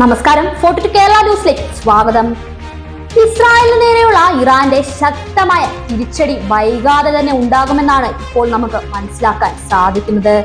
നമസ്കാരം. ഫോർട്ടി കേരള ന്യൂസിലേക്ക് സ്വാഗതം. ഇസ്രായേലിന് നേരെയുള്ള ഇറാന്റെ ശക്തമായ തിരിച്ചടി വൈകാതെ തന്നെ ഉണ്ടാകുമെന്നാണ് ഇപ്പോൾ നമുക്ക് മനസ്സിലാക്കാൻ സാധിക്കുന്നത്.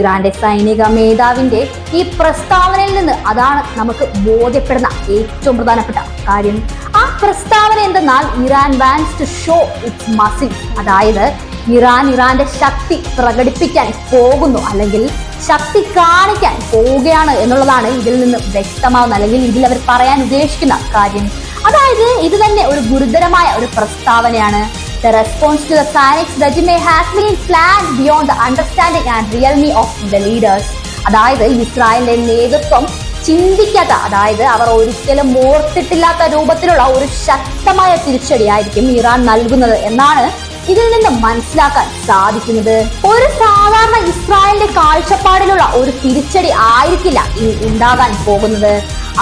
ഇറാന്റെ സൈനിക മേധാവിന്റെ ഈ പ്രസ്താവനയിൽ നിന്ന് അതാണ് നമുക്ക് ബോധ്യപ്പെടുന്ന ഏറ്റവും പ്രധാനപ്പെട്ട കാര്യം. ആ പ്രസ്താവന എന്തെന്നാൽ Iran wants to show it muscle അതായത് ഇറാൻ ഇറാന്റെ ശക്തി പ്രകടിപ്പിക്കാൻ പോകുന്നു അല്ലെങ്കിൽ ശക്തി കാണിക്കാൻ പോവുകയാണ് എന്നുള്ളതാണ് ഇതിൽ നിന്ന് വ്യക്തമാവുന്ന അല്ലെങ്കിൽ ഇതിൽ അവർ പറയാൻ ഉദ്ദേശിക്കുന്ന കാര്യം. അതായത് ഇത് തന്നെ ഒരു ഗുരുതരമായ ഒരു പ്രസ്താവനയാണ്. The response to sanctions regime has been plan beyond the understanding and realm of the leaders അതായത് ഇസ്രായേലിന്റെ നേതൃത്വം ചിന്തിക്കാത്ത അതായത് അവർ ഒരിക്കലും ഓർത്തിട്ടില്ലാത്ത രൂപത്തിലുള്ള ഒരു ശക്തമായ തിരിച്ചടിയായിരിക്കും ഇറാൻ നൽകുന്നത് എന്നാണ് ഇതിൽ നിന്ന് മനസ്സിലാക്കാൻ സാധിക്കുന്നത് ഒരു സാധാരണ ഇസ്രായേലിന്റെ കാഴ്ചപ്പാടിലുള്ള ഒരു തിരിച്ചടി ആയിരിക്കില്ല ഇനി ഉണ്ടാകാൻ പോകുന്നത്.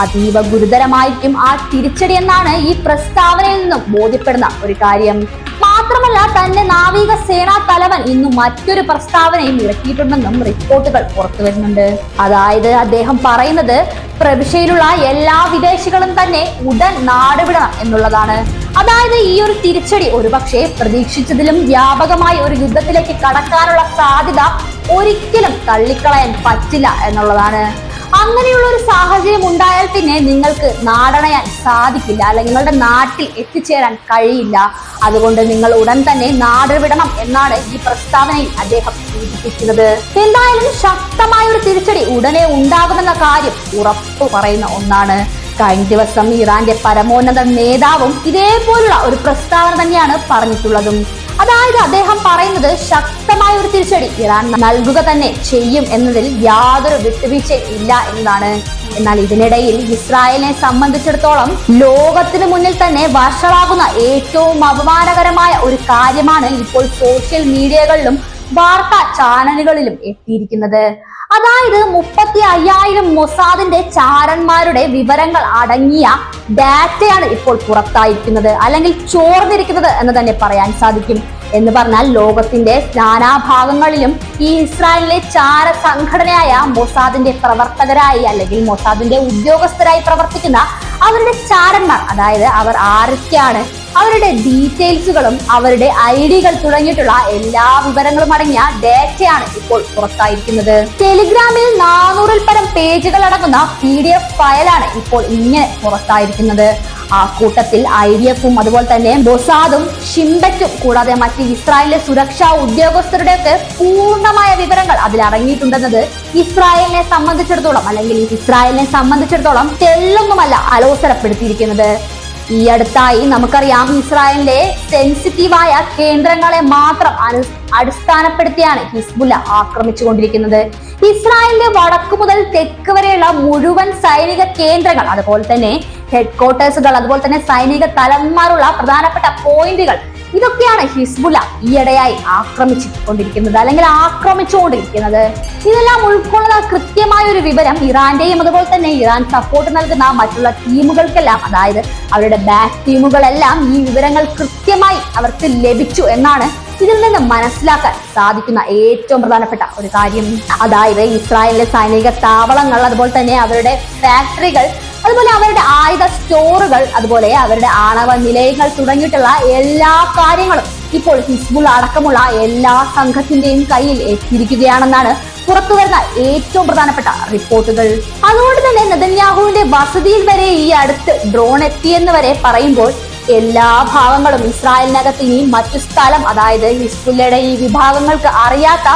അതീവ ഗുരുതരമായിരിക്കും ആ തിരിച്ചടി എന്നാണ് ഈ പ്രസ്താവനയിൽ നിന്നും ബോധ്യപ്പെടുന്ന ഒരു കാര്യം. മാത്രമല്ല തന്റെ നാവിക സേനാ തലവൻ ഇന്ന് മറ്റൊരു പ്രസ്താവനയും ഇറക്കിയിട്ടുണ്ടെന്നും റിപ്പോർട്ടുകൾ പുറത്തു വരുന്നുണ്ട്. അതായത് അദ്ദേഹം പറയുന്നത് പ്രവിശ്യയിലുള്ള എല്ലാ വിദേശികളും തന്നെ ഉടൻ നാടുവിടണം എന്നുള്ളതാണ്. അതായത് ഈ ഒരു തിരിച്ചടി ഒരുപക്ഷെ പ്രതീക്ഷിച്ചതിലും വ്യാപകമായി ഒരു യുദ്ധത്തിലേക്ക് കടക്കാനുള്ള സാധ്യത ഒരിക്കലും തള്ളിക്കളയാൻ പറ്റില്ല എന്നുള്ളതാണ്. അങ്ങനെയുള്ള ഒരു സാഹചര്യം ഉണ്ടായാൽ പിന്നെ നിങ്ങൾക്ക് നാടണയാൻ സാധിക്കില്ല അല്ലെങ്കിൽ നിങ്ങളുടെ നാട്ടിൽ എത്തിച്ചേരാൻ കഴിയില്ല. അതുകൊണ്ട് നിങ്ങൾ ഉടൻ തന്നെ നാട് വിടണം എന്നാണ് ഈ പ്രസ്താവനയിൽ അദ്ദേഹം സൂചിപ്പിക്കുന്നത്. എന്തായാലും ശക്തമായ ഒരു തിരിച്ചടി ഉടനെ ഉണ്ടാകുമെന്ന കാര്യം ഉറപ്പു പറയുന്ന ഒന്നാണ്. കഴിഞ്ഞ ദിവസം ഇറാന്റെ പരമോന്നത നേതാവും ഇതേപോലുള്ള ഒരു പ്രസ്താവന തന്നെയാണ് പറഞ്ഞിട്ടുള്ളതും. അതായത് അദ്ദേഹം പറയുന്നത് ശക്തമായ ഒരു തിരിച്ചടി. ഇറാൻ നൽകുക തന്നെ ചെയ്യും എന്നതിൽ യാതൊരു വിട്ടുവീഴ്ച ഇല്ല എന്നതാണ്. എന്നാൽ ഇതിനിടയിൽ ഇസ്രായേലിനെ സംബന്ധിച്ചിടത്തോളം ലോകത്തിന് മുന്നിൽ തന്നെ വഷളാകുന്ന ഏറ്റവും അപമാനകരമായ ഒരു കാര്യമാണ് ഇപ്പോൾ സോഷ്യൽ മീഡിയകളിലും വാർത്താ ചാനലുകളിലും എത്തിയിരിക്കുന്നത്. അതായത് മുപ്പത്തി അയ്യായിരം മൊസാദിന്റെ ചാരന്മാരുടെ വിവരങ്ങൾ അടങ്ങിയ ഡാറ്റയാണ് ഇപ്പോൾ പുറത്തായിരിക്കുന്നത്. അല്ലെങ്കിൽ ചോർന്നിരിക്കുന്നത് എന്ന് തന്നെ പറയാൻ സാധിക്കും. എന്ന് പറഞ്ഞാൽ ലോകത്തിന്റെ നാനാഭാഗങ്ങളിലും ഈ ഇസ്രായേലിലെ ചാര സംഘടനയായ മൊസാദിന്റെ പ്രവർത്തകരായി അല്ലെങ്കിൽ മൊസാദിന്റെ ഉദ്യോഗസ്ഥരായി പ്രവർത്തിക്കുന്ന അവരുടെ ചാരന്മാർ അതായത് അവർ ആരൊക്കെയാണ് അവരുടെ ഡീറ്റെയിൽസുകളും അവരുടെ ഐ ഡികൾ തുടങ്ങിയിട്ടുള്ള എല്ലാ വിവരങ്ങളും അടങ്ങിയ ഡേറ്റയാണ് ഇപ്പോൾ പുറത്തായിരിക്കുന്നത്. ടെലിഗ്രാമിൽ നാനൂറിൽ പരം പേജുകൾ അടങ്ങുന്ന പി ഡി എഫ് ഫയലാണ് ഇപ്പോൾ ഇങ്ങനെ പുറത്തായിരിക്കുന്നത്. ആ കൂട്ടത്തിൽ ഐ ഡി എഫും അതുപോലെ തന്നെ ബൊസാദും ഷിംബറ്റും കൂടാതെ മറ്റ് ഇസ്രായേലിലെ സുരക്ഷാ ഉദ്യോഗസ്ഥരുടെയൊക്കെ പൂർണമായ വിവരങ്ങൾ അതിൽ അടങ്ങിയിട്ടുണ്ടെന്നത് ഇസ്രായേലിനെ സംബന്ധിച്ചിടത്തോളം അല്ലെങ്കിൽ ഇസ്രായേലിനെ സംബന്ധിച്ചിടത്തോളം തെല്ലൊന്നുമല്ല അലോസരപ്പെടുത്തിയിരിക്കുന്നത്. ഈ അടുത്തായി നമുക്കറിയാം ഇസ്രായേലിന്റെ സെൻസിറ്റീവായ കേന്ദ്രങ്ങളെ മാത്രം അനു അടിസ്ഥാനപ്പെടുത്തിയാണ് ഹിസ്ബുല്ല ആക്രമിച്ചുകൊണ്ടിരിക്കുന്നത്. ഇസ്രായേലിന്റെ വടക്കു മുതൽ തെക്ക് വരെയുള്ള മുഴുവൻ സൈനിക കേന്ദ്രങ്ങൾ അതുപോലെ തന്നെ ഹെഡ് ക്വാർട്ടേഴ്സുകൾ അതുപോലെ തന്നെ സൈനിക തലന്മാരുള്ള പ്രധാനപ്പെട്ട പോയിന്റുകൾ. ഇതൊക്കെയാണ് ഹിസ്ബുല ഈയിടെയായി ആക്രമിച്ചുകൊണ്ടിരിക്കുന്നത്. അല്ലെങ്കിൽ ആക്രമിച്ചുകൊണ്ടിരിക്കുന്നത്. ഇതെല്ലാം ഉൾക്കൊള്ളുന്ന കൃത്യമായ ഒരു വിവരം ഇറാന്റെയും അതുപോലെ തന്നെ ഇറാൻ സപ്പോർട്ട് നൽകുന്ന മറ്റുള്ള ടീമുകൾക്കെല്ലാം അതായത് അവരുടെ ബാക്ക് ടീമുകളെല്ലാം ഈ വിവരങ്ങൾ കൃത്യമായി അവർക്ക് ലഭിച്ചു എന്നാണ് ഇതിൽ നിന്ന് മനസ്സിലാക്കാൻ സാധിക്കുന്ന ഏറ്റവും പ്രധാനപ്പെട്ട ഒരു കാര്യം. അതായത് ഇസ്രായേലിലെ സൈനിക താവളങ്ങൾ അതുപോലെ തന്നെ അവരുടെ ഫാക്ടറികൾ അതുപോലെ അവരുടെ ആയുധ സ്റ്റോറുകൾ അതുപോലെ അവരുടെ ആണവ നിലയങ്ങൾ തുടങ്ങിയിട്ടുള്ള എല്ലാ കാര്യങ്ങളും ഇപ്പോൾ ഹിസ്ബുൾ അടക്കമുള്ള എല്ലാ സംഘത്തിന്റെയും കയ്യിൽ എത്തിയിരിക്കുകയാണെന്നാണ് പുറത്തു വരുന്ന ഏറ്റവും പ്രധാനപ്പെട്ട റിപ്പോർട്ടുകൾ. അതുകൊണ്ട് തന്നെ നെതന്യാഹുവിന്റെ വസതിയിൽ വരെ ഈ അടുത്ത് ഡ്രോൺ എത്തിയെന്ന് വരെ പറയുമ്പോൾ എല്ലാ ഭാഗങ്ങളും ഇസ്രായേലിനകത്ത് ഇനി മറ്റു സ്ഥലം അതായത് ഹിസ്ബുല്ലയുടെ ഈ വിഭാഗങ്ങൾക്ക് അറിയാത്ത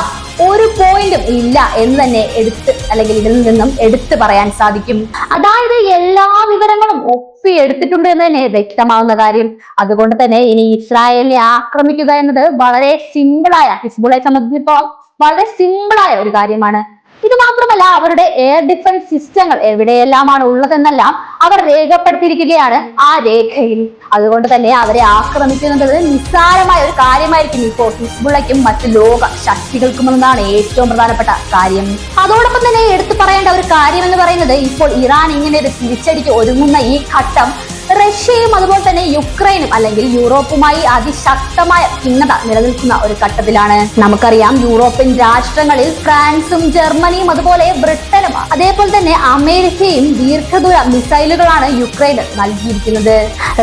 ഒരു പോയിന്റും ഇല്ല എന്ന് തന്നെ എടുത്ത് അല്ലെങ്കിൽ ഇതിൽ നിന്നും എടുത്തു പറയാൻ സാധിക്കും. അതായത് എല്ലാ വിവരങ്ങളും ഒപ്പി എടുത്തിട്ടുണ്ട് എന്ന് തന്നെ വ്യക്തമാവുന്ന കാര്യം. അതുകൊണ്ട് തന്നെ ഇനി ഇസ്രായേലിനെ ആക്രമിക്കുക എന്നത് വളരെ സിമ്പിളായ ഹിസ്ബുളെ സംബന്ധിച്ചിടത്തോളം വളരെ സിമ്പിളായ ഒരു കാര്യമാണ്. ഇത് മാത്രമല്ല അവരുടെ എയർ ഡിഫൻസ് സിസ്റ്റങ്ങൾ എവിടെയെല്ലാമാണ് ഉള്ളതെന്നെല്ലാം അവർ രേഖപ്പെടുത്തിയിരിക്കുകയാണ് ആ രേഖയിൽ. അതുകൊണ്ട് തന്നെ അവരെ ആക്രമിക്കുന്നത് നിസ്സാരമായ ഒരു കാര്യമായിരിക്കും ഇപ്പോൾ ഹിസ്ബുള്ളയ്ക്കും മറ്റ് ലോക ശക്തികൾക്കും എന്നാണ് ഏറ്റവും പ്രധാനപ്പെട്ട കാര്യം. അതോടൊപ്പം തന്നെ എടുത്തു പറയേണ്ട ഒരു കാര്യം എന്ന് പറയുന്നത് ഇപ്പോൾ ഇറാൻ ഇങ്ങനെ ഒരു തിരിച്ചടിക്ക് ഒരുങ്ങുന്ന ഈ ഘട്ടം റഷ്യയും അതുപോലെ തന്നെ യുക്രൈനും അല്ലെങ്കിൽ യൂറോപ്പുമായി അതിശക്തമായ ഭിന്നത നിലനിൽക്കുന്ന ഒരു ഘട്ടത്തിലാണ്. നമുക്കറിയാം യൂറോപ്യൻ രാഷ്ട്രങ്ങളിൽ ഫ്രാൻസും ജർമ്മനിയും അതുപോലെ ബ്രിട്ടനും അതേപോലെ തന്നെ അമേരിക്കയും ദീർഘദൂര മിസൈലുകളാണ് യുക്രൈന് നൽകിയിരിക്കുന്നത്.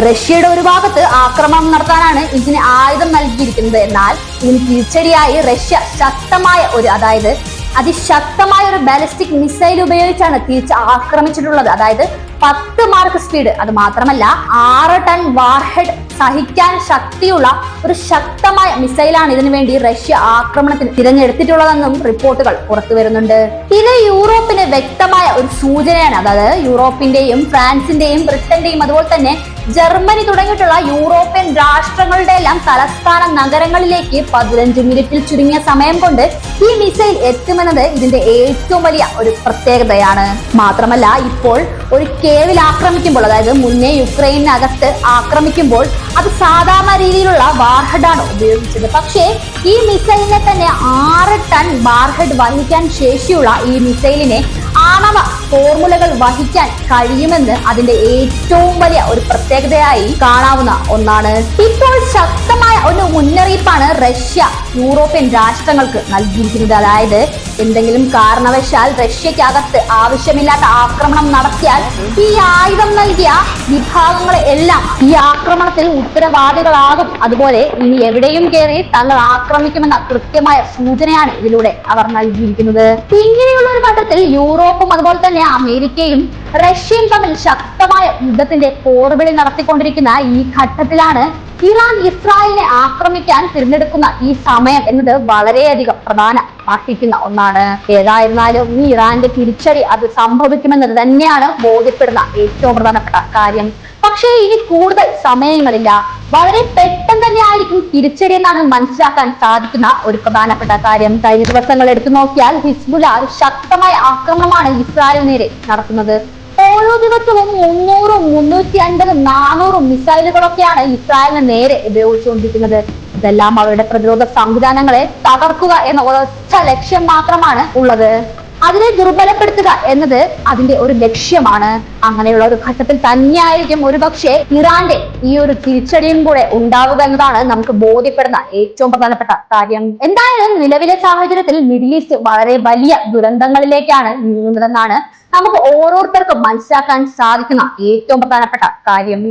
റഷ്യയുടെ ഒരു ഭാഗത്ത് ആക്രമണം നടത്താനാണ് ഇതിന് ആയുധം നൽകിയിരിക്കുന്നത്. എന്നാൽ ഇതിന് തിരിച്ചടിയായി റഷ്യ ശക്തമായ ഒരു അതായത് അതിശക്തമായ ഒരു ബാലിസ്റ്റിക് മിസൈൽ ഉപയോഗിച്ചാണ് തിരിച്ച് ആക്രമിച്ചിട്ടുള്ളത്. അതായത് പത്ത് മാർക്ക് സ്പീഡ് അത് മാത്രമല്ല ആറ് ടൺ വാർഹെഡ് സഹിക്കാൻ ശക്തിയുള്ള ഒരു ശക്തമായ മിസൈലാണ് ഇതിനു വേണ്ടി റഷ്യ ആക്രമണത്തിന് തിരഞ്ഞെടുത്തിട്ടുള്ളതെന്നും റിപ്പോർട്ടുകൾ പുറത്തു വരുന്നുണ്ട്. ഇത് യൂറോപ്പിന് വ്യക്തമായ ഒരു സൂചനയാണ്. അതായത് യൂറോപ്പിന്റെയും ഫ്രാൻസിന്റെയും ബ്രിട്ടന്റെയും അതുപോലെ തന്നെ ജർമ്മനി തുടങ്ങിയിട്ടുള്ള യൂറോപ്യൻ രാഷ്ട്രങ്ങളുടെ എല്ലാം തലസ്ഥാന നഗരങ്ങളിലേക്ക് പതിനഞ്ച് മിനിറ്റിൽ ചുരുങ്ങിയ സമയം കൊണ്ട് ഈ മിസൈൽ എത്തുമെന്നത് ഇതിന്റെ ഏറ്റവും വലിയ ഒരു പ്രത്യേകതയാണ്. മാത്രമല്ല ഇപ്പോൾ ഒരു കേവിൽ ആക്രമിക്കുമ്പോൾ അതായത് മുന്നേ യുക്രൈനകത്ത് ആക്രമിക്കുമ്പോൾ അത് സാധാരണ രീതിയിലുള്ള വാർഹെഡാണ് ഉപയോഗിച്ചത്. പക്ഷേ ഈ മിസൈലിനെ തന്നെ ആറ് ടൺ വാർഹെഡ് വഹിക്കാൻ ശേഷിയുള്ള ഈ മിസൈലിനെ ആണവ ഫോർമുലകൾ വഹിക്കാൻ കഴിയുമെന്ന് അതിന്റെ ഏറ്റവും വലിയ ഒരു പ്രത്യേകതയായി കാണാവുന്ന ഒന്നാണ്. ഇപ്പോൾ ശക്തമായ ഒരു മുന്നറിയിപ്പാണ് റഷ്യ. യൂറോപ്യൻ രാഷ്ട്രങ്ങൾക്ക് നൽകിയിരിക്കുന്നത്. അതായത് എന്തെങ്കിലും കാരണവശാൽ റഷ്യക്കകത്ത് ആവശ്യമില്ലാത്ത ആക്രമണം നടത്തിയാൽ ഈ ആയുധം നൽകിയ വിഭാഗങ്ങളെ എല്ലാം ഈ ആക്രമണത്തിൽ ഉത്തരവാദികളാകും. അതുപോലെ ഇനി എവിടെയും കയറി തങ്ങൾ ആക്രമിക്കുമെന്ന കൃത്യമായ സൂചനയാണ് ഇതിലൂടെ അവർ നൽകിയിരിക്കുന്നത്. ഇങ്ങനെയുള്ള ഒരു ഘട്ടത്തിൽ യൂറോപ്പും അതുപോലെ തന്നെ അമേരിക്കയും റഷ്യയും തമ്മിൽ ശക്തമായ യുദ്ധത്തിന്റെ പോർവിളി നടത്തിക്കൊണ്ടിരിക്കുന്ന ഈ ഘട്ടത്തിലാണ് ഇറാൻ ഇസ്രായേലിനെ ആക്രമിക്കാൻ തിരഞ്ഞെടുക്കുന്ന ഈ സമയം എന്നത് വളരെയധികം പ്രധാന അർഹിക്കുന്ന ഒന്നാണ്. ഏതായിരുന്നാലും ഈ ഇറാന്റെ തിരിച്ചടി അത് സംഭവിക്കുമെന്നത് തന്നെയാണ് ബോധ്യപ്പെടുന്ന ഏറ്റവും പ്രധാനപ്പെട്ട കാര്യം. പക്ഷേ ഇനി കൂടുതൽ സമയങ്ങളില്ല. വളരെ പെട്ടെന്ന് തന്നെ ആയിരിക്കും തിരിച്ചടി എന്നാണ് മനസ്സിലാക്കാൻ സാധിക്കുന്ന ഒരു പ്രധാനപ്പെട്ട കാര്യം. കഴിഞ്ഞ ദിവസങ്ങൾ എടുത്തു നോക്കിയാൽ ഹിസ്ബുല ശക്തമായ ആക്രമണമാണ് ഇസ്രായേൽ നേരെ നടത്തുന്നത് ഓരോ ദിവസവും മുന്നൂറും മുന്നൂറ്റി അൻപതും നാനൂറും മിസൈലുകളൊക്കെയാണ് ഇസ്രായേലിന് നേരെ ഉപയോഗിച്ചുകൊണ്ടിരിക്കുന്നത്. ഇതെല്ലാം അവരുടെ പ്രതിരോധ സംവിധാനങ്ങളെ തകർക്കുക എന്ന ഒരൊറ്റ ലക്ഷ്യം മാത്രമാണ് ഉള്ളത്. അതിനെ ദുർബലപ്പെടുത്തുക എന്നത് അതിന്റെ ഒരു ലക്ഷ്യമാണ്. അങ്ങനെയുള്ള ഒരു ഘട്ടത്തിൽ തന്നെയായിരിക്കും ഒരുപക്ഷെ ഇറാന്റെ ഈ ഒരു തിരിച്ചടിയും കൂടെ ഉണ്ടാവുക എന്നതാണ് നമുക്ക് ബോധ്യപ്പെടുന്ന ഏറ്റവും പ്രധാനപ്പെട്ട കാര്യം. എന്തായാലും നിലവിലെ സാഹചര്യത്തിൽ മിഡിൽ ഈസ്റ്റ് വളരെ വലിയ ദുരന്തങ്ങളിലേക്കാണ് നീങ്ങുന്നതെന്നാണ് നമുക്ക് ഓരോരുത്തർക്കും മനസ്സിലാക്കാൻ സാധിക്കുന്ന ഏറ്റവും പ്രധാനപ്പെട്ട കാര്യം.